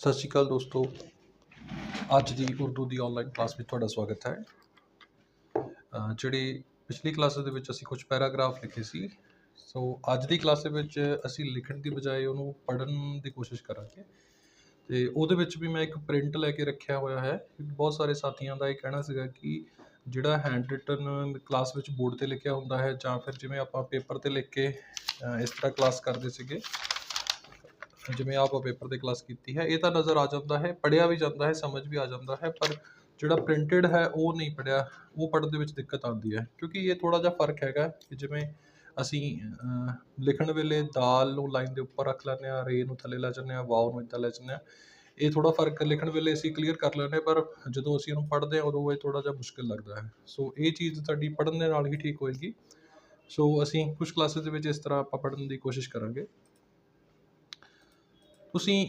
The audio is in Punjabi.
ਸਤਿ ਸ਼੍ਰੀ ਅਕਾਲ ਦੋਸਤੋ। ਅੱਜ ਦੀ ਉਰਦੂ ਦੀ ਆਨਲਾਈਨ ਕਲਾਸ ਵਿੱਚ ਤੁਹਾਡਾ ਸਵਾਗਤ ਹੈ। ਅਹ ਜਿਹੜੀ ਪਿਛਲੀ ਕਲਾਸ ਦੇ ਵਿੱਚ ਅਸੀਂ ਕੁਝ ਪੈਰਾਗ੍ਰਾਫ ਲਿਖੇ ਸੀ ਸੋ ਅੱਜ ਦੀ ਕਲਾਸ ਦੇ ਵਿੱਚ ਅਸੀਂ ਲਿਖਣ ਦੀ ਬਜਾਏ ਉਹਨੂੰ ਪੜ੍ਹਨ ਦੀ ਕੋਸ਼ਿਸ਼ ਕਰਾਂਗੇ। ਤੇ ਉਹਦੇ ਵਿੱਚ ਵੀ ਮੈਂ ਇੱਕ ਪ੍ਰਿੰਟ ਲੈ ਕੇ ਰੱਖਿਆ ਹੋਇਆ ਹੈ। ਬਹੁਤ ਸਾਰੇ ਸਾਥੀਆਂ ਦਾ ਇਹ ਕਹਿਣਾ ਸੀਗਾ ਕਿ ਜਿਹੜਾ ਹੈਂਡ ਰਿਟਨ ਕਲਾਸ ਵਿੱਚ ਬੋਰਡ ਤੇ ਲਿਖਿਆ ਹੁੰਦਾ ਹੈ ਜਾਂ ਫਿਰ ਜਿਵੇਂ ਆਪਾਂ ਪੇਪਰ ਤੇ ਲਿਖ ਕੇ ਇਸ ਤਰ੍ਹਾਂ ਕਲਾਸ ਕਰਦੇ ਸੀਗੇ ਜਿਵੇਂ ਆਪਾਂ ਪੇਪਰ ਤੇ ਕਲਾਸ ਕੀਤੀ ਹੈ ਇਹ ਤਾਂ ਨਜ਼ਰ ਆ ਜਾਂਦਾ ਹੈ ਪੜਿਆ ਵੀ ਜਾਂਦਾ ਹੈ ਸਮਝ ਵੀ ਆ ਜਾਂਦਾ ਹੈ ਪਰ ਜਿਹੜਾ ਪ੍ਰਿੰਟਡ ਹੈ ਉਹ ਨਹੀਂ ਪੜਿਆ ਉਹ ਪੜ੍ਹਨ ਦੇ ਵਿੱਚ ਦਿੱਕਤ ਆਉਂਦੀ ਹੈ ਕਿਉਂਕਿ ਇਹ ਥੋੜਾ ਜਿਹਾ ਫ਼ਰਕ ਹੈਗਾ ਕਿ ਜਿਵੇਂ ਅਸੀਂ ਲਿਖਣ ਵੇਲੇ ਦਾਲ ਨੂੰ ਲਾਈਨ ਦੇ ਉੱਪਰ ਰੱਖ ਲੈਂਦੇ ਆ ਰੇ ਨੂੰ ਥੱਲੇ ਲੈ ਜਾਂਦੇ ਆ ਵਾਓ ਨੂੰ ਇੱਦਾਂ ਲੈ ਜਾਂਦੇ ਆ ਇਹ ਥੋੜਾ ਫ਼ਰਕ ਲਿਖਣ ਵੇਲੇ ਅਸੀਂ ਕਲੀਅਰ ਕਰ ਲੈਂਦੇ ਹਾਂ, ਪਰ ਜਦੋਂ ਅਸੀਂ ਇਹਨੂੰ ਪੜ੍ਹਦੇ ਹਾਂ ਉਦੋਂ ਇਹ ਥੋੜਾ ਜਿਹਾ ਮੁਸ਼ਕਿਲ ਲੱਗਦਾ ਹੈ ਸੋ ਇਹ ਚੀਜ਼ ਤੁਹਾਡੀ ਪੜ੍ਹਨ ਦੇ ਨਾਲ ਹੀ ਠੀਕ ਹੋਏਗੀ ਸੋ ਅਸੀਂ ਕੁਝ ਕਲਾਸਿਸ ਦੇ ਵਿੱਚ ਇਸ ਤਰ੍ਹਾਂ ਆਪਾਂ ਪੜ੍ਹਨ ਦੀ ਕੋਸ਼ਿਸ਼ ਕਰਾਂਗੇ। ਤੁਸੀਂ